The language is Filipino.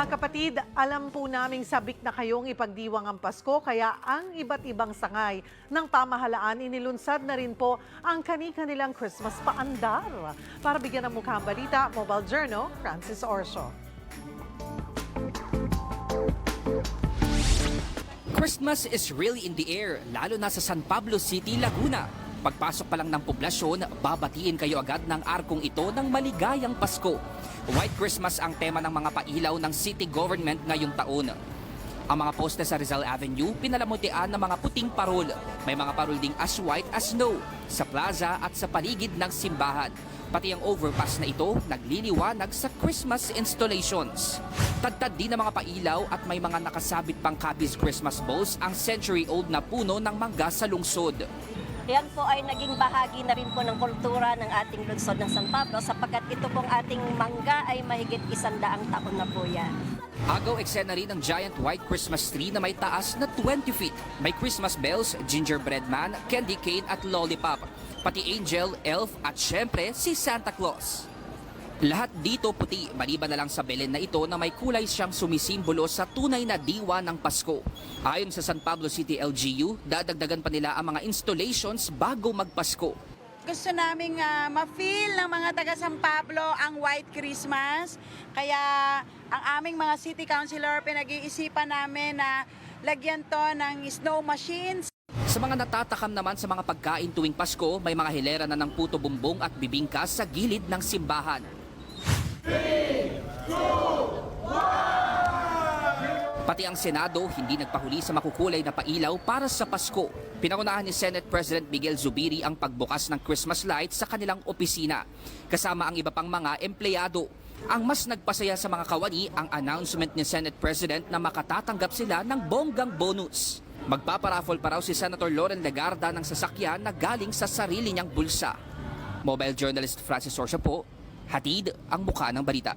Mga kapatid, alam po naming sabik na kayong ipagdiwang ang Pasko kaya ang iba't ibang sangay ng pamahalaan inilunsad na rin po ang kani-kanilang Christmas paandar. Para bigyan ng mukha ang balita, Mobile Journal, Francis Orso. Christmas is really in the air, lalo na sa San Pablo City, Laguna. Pagpasok pa lang ng poblasyon, babatiin kayo agad ng arkong ito ng maligayang Pasko. White Christmas ang tema ng mga pailaw ng city government ngayong taon. Ang mga poste sa Rizal Avenue, pinalamutian ng mga puting parol. May mga parol ding as white as snow sa plaza at sa paligid ng simbahan. Pati ang overpass na ito nagliliwanag sa Christmas installations. Tadtad din ng mga pailaw at may mga nakasabit pang Capiz Christmas balls ang century-old na puno ng mangga sa lungsod. Yan po ay naging bahagi na rin po ng kultura ng ating lungsod ng San Pablo sapagkat ito pong ating mangga ay mahigit isandaang taon na po yan. Agaw eksena rin ng giant white Christmas tree na may taas na 20 feet. May Christmas bells, gingerbread man, candy cane at lollipop. Pati angel, elf at syempre si Santa Claus. Lahat dito puti, maliban na lang sa Belen na ito na may kulay siyang sumisimbolo sa tunay na diwa ng Pasko. Ayon sa San Pablo City LGU, dadagdagan pa nila ang mga installations bago magpasko. Gusto naming ah, ma-feel ng mga taga San Pablo ang White Christmas. Kaya ang aming mga city councilor pinag-iisipan namin na lagyan to ng snow machines. Sa mga natatakam naman sa mga pagkain tuwing Pasko, may mga hilera na ng puto bumbong at bibingka sa gilid ng simbahan. Pati ang Senado hindi nagpahuli sa makukulay na pailaw para sa Pasko. Pinangunahan ni Senate President Miguel Zubiri ang pagbukas ng Christmas lights sa kanilang opisina, kasama ang iba pang mga empleyado. Ang mas nagpasaya sa mga kawani ang announcement ni Senate President na makatatanggap sila ng bonggang bonus. Magpaparaffle pa raw si Senator Loren Legarda ng sasakyan na galing sa sarili niyang bulsa. Mobile journalist Francis Sorsa po, hatid ang mukha ng balita.